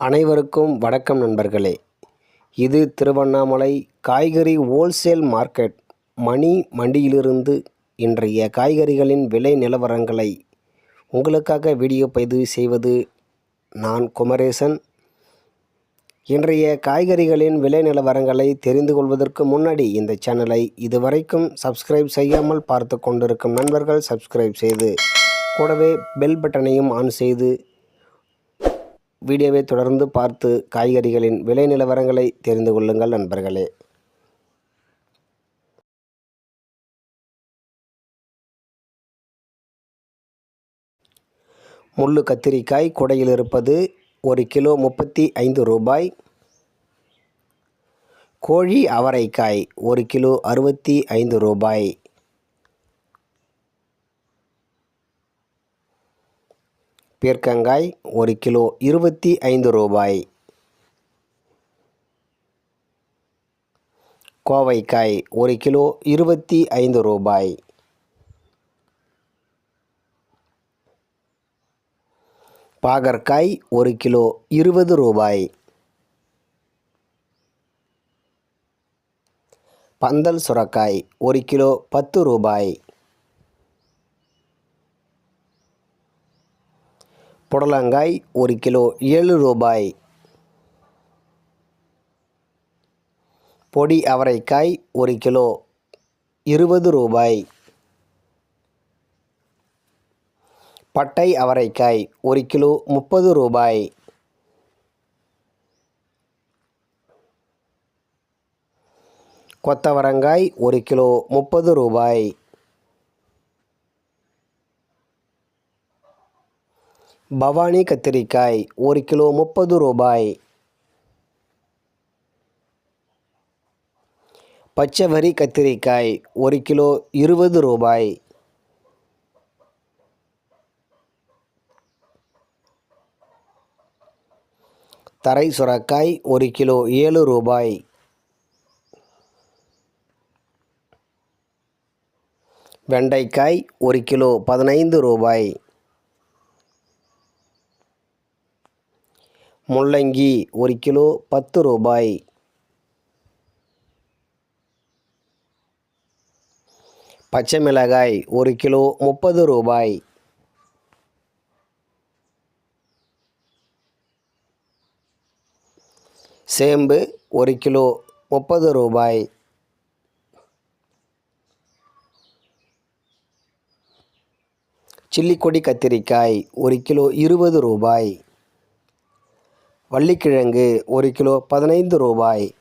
அனைவருக்கும் வணக்கம் நண்பர்களே. இது திருவண்ணாமலை காய்கறி ஹோல்சேல் மார்க்கெட் மணி மண்டியிலிருந்து இன்றைய காய்கறிகளின் விலை நிலவரங்களை உங்களுக்காக வீடியோ பதிவு செய்வது நான் குமரேசன். இன்றைய காய்கறிகளின் விலை நிலவரங்களை தெரிந்து கொள்வதற்கு முன்னாடி இந்த சேனலை இதுவரைக்கும் சப்ஸ்கிரைப் செய்யாமல் பார்த்து கொண்டிருக்கும் நண்பர்கள் சப்ஸ்கிரைப் செய்து கூடவே பெல் பட்டனையும் ஆன் செய்து வீடியோவை தொடர்ந்து பார்த்து காய்கறிகளின் விலை நிலவரங்களை தெரிந்து கொள்ளுங்கள் நண்பர்களே. முள்ளு கத்திரிக்காய் குடையில் இருப்பது ஒரு கிலோ முப்பத்தி ஐந்து ரூபாய். கோழி அவரைக்காய் ஒரு கிலோ அறுபத்தி ஐந்து ரூபாய். பீர்க்கங்காய் ஒரு கிலோ இருபத்தி ஐந்து ரூபாய். கோவைக்காய் ஒரு கிலோ இருபத்தி ஐந்து ரூபாய். பாகற்காய் ஒரு கிலோ இருபது ரூபாய். பந்தல் சுரக்காய் ஒரு கிலோ பத்து ரூபாய். புடலங்காய் ஒரு கிலோ ஏழு ரூபாய். பொடி அவரைக்காய் ஒரு கிலோ இருபது ரூபாய். பட்டை அவரைக்காய் ஒரு கிலோ முப்பது ரூபாய். கொத்தவரங்காய் ஒரு கிலோ முப்பது ரூபாய். பவானி கத்திரிக்காய் ஒரு கிலோ முப்பது ரூபாய். பச்சைவரி கத்திரிக்காய் ஒரு கிலோ இருபது ரூபாய். தரை சுரக்காய் ஒரு கிலோ ஏழு ரூபாய். வெண்டைக்காய் ஒரு கிலோ பதினைந்து ரூபாய். முள்ளங்கி ஒரு கிலோ பத்து ரூபாய். பச்சை மிளகாய் ஒரு கிலோ முப்பது ரூபாய். சேம்பு ஒரு கிலோ முப்பது ரூபாய். சில்லிக்கொடி கத்திரிக்காய் ஒரு கிலோ இருபது ரூபாய். வள்ளிக்கிழங்கு ஒரு கிலோ பதினைந்து ரூபாய்.